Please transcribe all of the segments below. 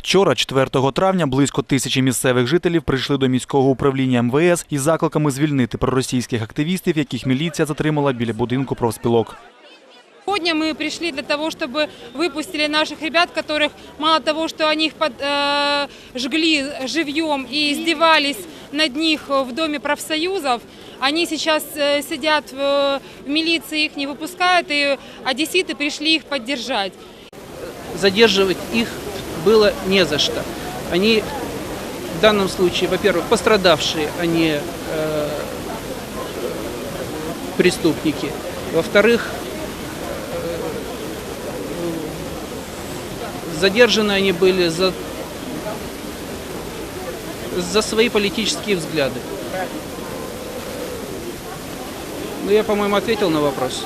Вчора, 4 травня, близько тисячі місцевих жителів прийшли до міського управління МВС із закликами звільнити проросійських активістів, яких міліція затримала біля будинку профспілок. Сегодня мы пришли для того, чтобы выпустили наших ребят, которых мало того, что они их под, э, жгли живьем и издевались над них в Доме профсоюзов, они сейчас э, сидят в, в милиции, их не выпускают, и одесситы пришли их поддержать. задерживать их было не за что. Они в данном случае, во-первых, пострадавшие, они э, преступники. Во-вторых, э, задержаны они были за, за свои политические взгляды. Ну, я, по-моему, ответил на вопрос.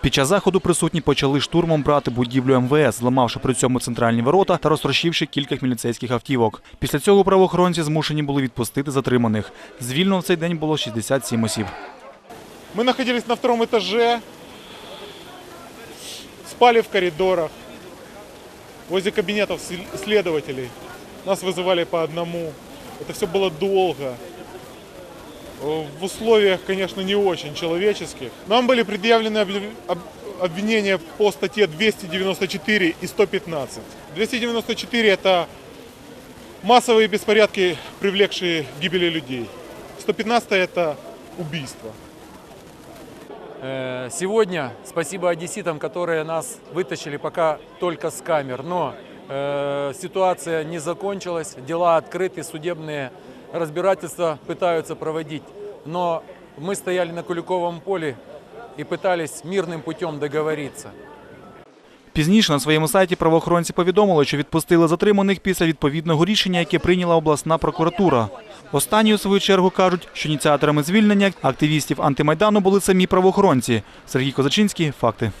Під час заходу присутні почали штурмом брати будівлю МВС, зламавши при цьому центральні ворота та розтрощивши кілька міліцейських автівок. Після цього правоохоронці змушені були відпустити затриманих. Звільно в цей день було 67 осіб. Мы находились на втором этаже, спали в коридорах, возле кабинетов сл- следователей. Нас вызывали по одному. Это все было долго. В условиях, конечно, не очень человеческих. Нам были предъявлены обвин- об- обвинения по статье 294 и 115. 294 – это массовые беспорядки, привлекшие гибели людей. 115 – это убийство. Э, Сегодня спасибо одесситам, которые нас вытащили пока только с камер. Но э, ситуация не закончилась, дела открыты, судебные разбирательства пытаются проводить. Но мы стояли на Куликовом поле и пытались мирным путем договориться. Пізніше на своєму сайті правоохоронці повідомили, що відпустили затриманих після відповідного рішення, яке прийняла обласна прокуратура. Останні, у свою чергу, кажуть, що ініціаторами звільнення активістів антимайдану були самі правоохоронці. Сергій Козачинський. Факти.